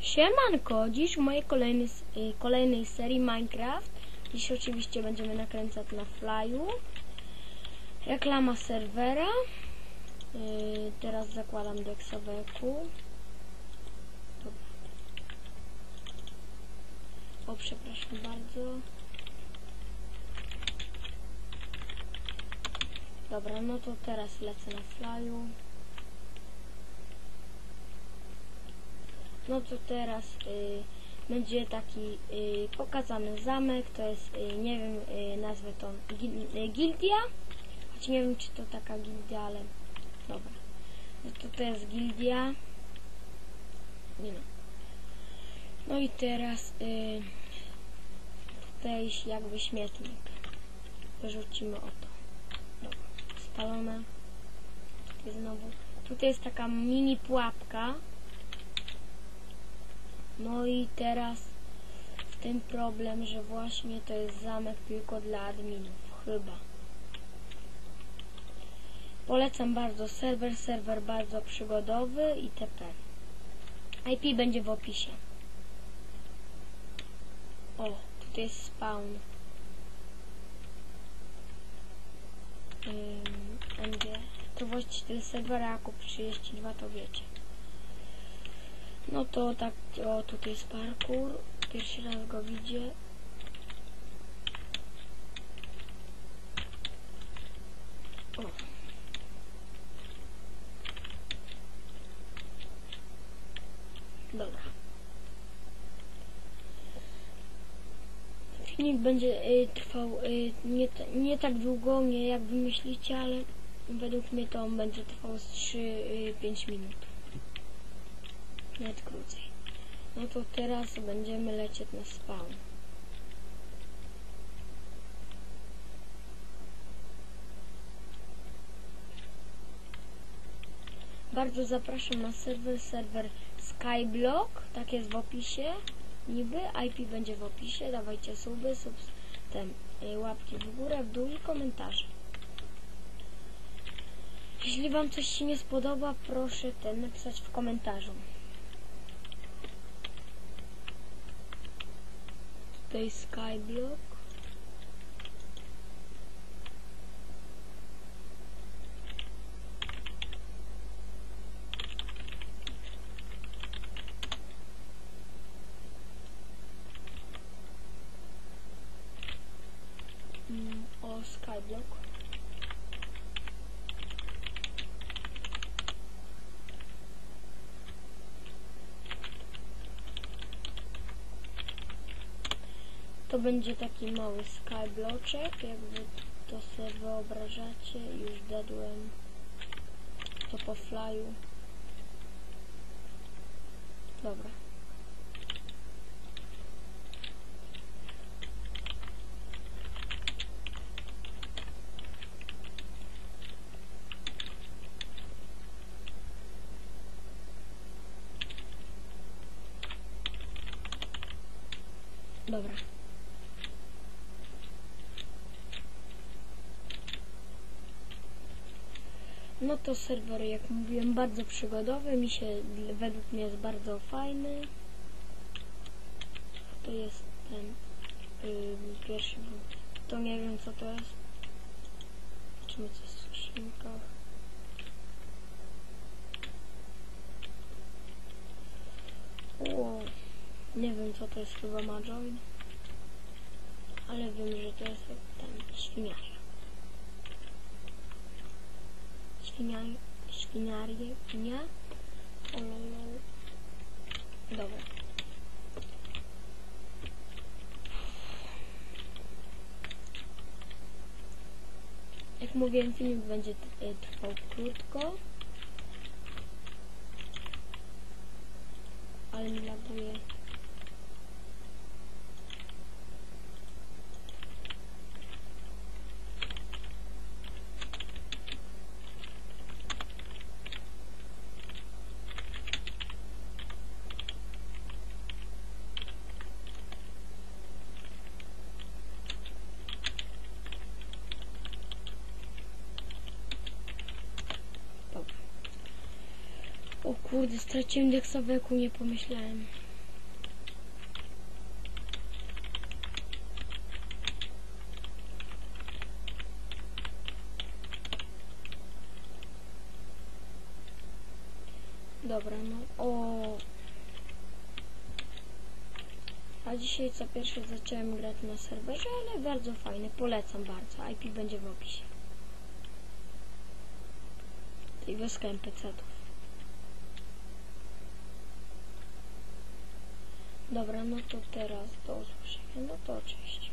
Siemanko, dziś w mojej kolejnej, y, kolejnej serii Minecraft. Dziś oczywiście będziemy nakręcać na flyu. Reklama serwera. Y, teraz zakładam do. O, przepraszam bardzo. Dobra, no to teraz lecę na flyu. No to teraz y, będzie taki y, pokazany zamek, to jest, y, nie wiem, y, nazwę to y, gildia, choć nie wiem czy to taka gildia, ale dobra. No to to jest gildia. Nie no. No i teraz y, tutaj jakby śmietnik. Wyrzucimy o to. Dobra, spalone. Tutaj znowu. Tutaj jest taka mini pułapka. No i teraz w tym problem, że właśnie to jest zamek tylko dla adminów, chyba. Polecam bardzo serwer, serwer bardzo przygodowy itp. IP będzie w opisie. O, tutaj jest spawn. Ym, MG. To właściciel serwera Jakub 32 to wiecie. No to tak, o tutaj jest parkour. Pierwszy raz go widzę. O. Dobra. Filmik będzie y, trwał y, nie, nie tak długo, nie jak wy myślicie, ale według mnie to on będzie trwał z 3-5 minut nawet krócej. No to teraz będziemy lecieć na spawn. Bardzo zapraszam na serwer, serwer Skyblock, tak jest w opisie, niby, IP będzie w opisie, dawajcie suby, subs, ten, y, łapki w górę, w dół i komentarze. Jeśli wam coś się nie spodoba, proszę ten napisać w komentarzu. Tutaj Skyblock. Mm, O Skyblock. To będzie taki mały skybloczek, jakby to sobie wyobrażacie. Już dadłem to po flyu. Dobra. Dobra. No to serwer, jak mówiłem, bardzo przygodowy, mi się według mnie jest bardzo fajny. To jest ten yy, pierwszy był. To nie wiem co to jest. Zobaczymy co jest w skrzynkach. O, nie wiem co to jest chyba Majoin. Ale wiem, że to jest ten świniarz. Świniar, świniarie, nie? Ololol. Dobra. Jak mówiłem, filmik będzie y, trwał krótko. Ale mi laguje. Kurde, straciłem deksoweku, nie pomyślałem. Dobra, no o. A dzisiaj co pierwsze zacząłem grać na serwerze, ale bardzo fajny, polecam bardzo. IP będzie w opisie. Tej wioska NPC-ów. Dobra, no to teraz do usłyszenia. No to cześć.